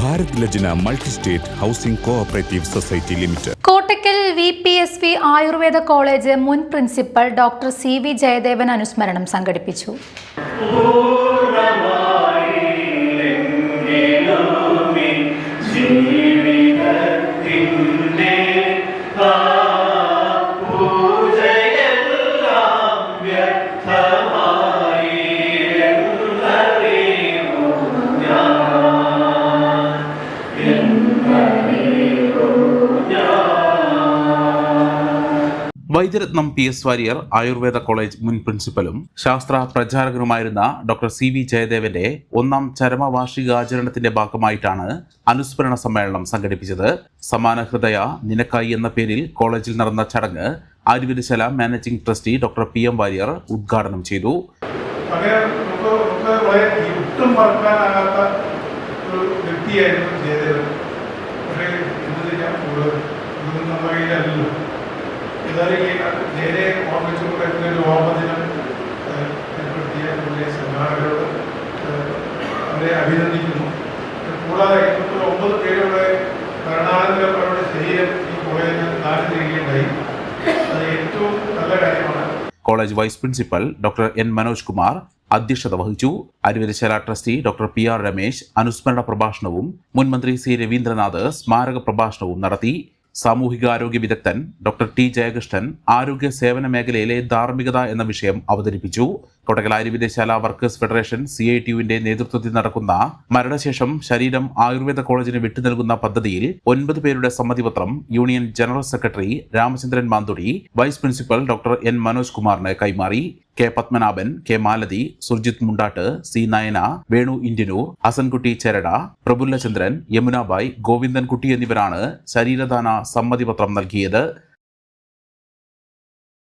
Bharat Lajna multi state housing cooperative society limited. Kottakkal V P S V Ayurveda college മുൻ principal doctor C V Jayadevan അനുസ്മരണം സംഘടിപ്പിച്ചു. Vaidyaratnam P S Warrier Ayurveda college മുൻ പ്രിൻസിപ്പലും ശാസ്ത്ര പ്രചാരകനുമായിരുന്ന doctor C V ജയദേവന്റെ ഒന്നാം ചരമവാർഷികാചരണത്തിന്റെ ഭാഗമായിട്ടാണ് അനുസ്മരണ സമ്മേളനം സംഘടിപ്പിച്ചത്. സമാന ഹൃദയ നിനക്കായി എന്ന പേരിൽ കോളേജിൽ നടന്ന ചടങ്ങ് ആയുർവേദശാല managing trustee doctor P M Varier ഉദ്ഘാടനം ചെയ്തു. വ്യക്തിയായിരുന്നു ജയദേവൻ. പക്ഷേ എന്ത് ചെയ്യാൻ കൂടുതൽ ഇതൊന്നും നമ്മുടെ ഈ നേരെ ഓർമ്മിച്ചുകൊണ്ട് ഒരു ഓർമ്മദിനം ഏർപ്പെടുത്തിയ പുള്ളിയെ സംഘാടകരോട് അവരെ അഭിനന്ദിക്കുന്നു. കൂടാതെ ഇപ്പോൾ ഒമ്പത് പേരുടെ മരണാനന്തരം ശരീരം ഈ കോളേജിൽ ദാനം ചെയ്യുകയുണ്ടായി അത് ഏറ്റവും നല്ല കാര്യമാണ്. College vice principal doctor N Manoj Kumar അധ്യക്ഷത വഹിച്ചു. അരുവരശാല trustee doctor P R Ramesh അനുസ്മരണ പ്രഭാഷണവും മുൻ മന്ത്രി സി രവീന്ദ്രനാഥ് സ്മാരക പ്രഭാഷണവും നടത്തി. സാമൂഹികാരോഗ്യ വിദഗ്ധൻ ഡോക്ടർ ടി ജയകൃഷ്ണൻ ആരോഗ്യ സേവന മേഖലയിലെ ധാർമ്മികത എന്ന വിഷയം അവതരിപ്പിച്ചു. കൊടകൽ ആയുർവേദശാല വർക്കേഴ്സ് ഫെഡറേഷൻ സി ഐ ടിയുവിന്റെ നേതൃത്വത്തിൽ നടക്കുന്ന മരണശേഷം ശരീരം ആയുർവേദ കോളേജിന് വിട്ടു നൽകുന്ന പദ്ധതിയിൽ ഒൻപത് പേരുടെ സമ്മതിപത്രം union general secretary Ramachandran Manthudi vice principal doctor N Manoj കുമാറിന് കൈമാറി. K Padmanabhan K Malathi Surjith Mundatt C Nayana Venu Indianoor Hassankutty Cherada Prafullachandran Yamunabai Govindankutty എന്നിവരാണ് ശരീരദാന സമ്മതിപത്രം നൽകിയത്.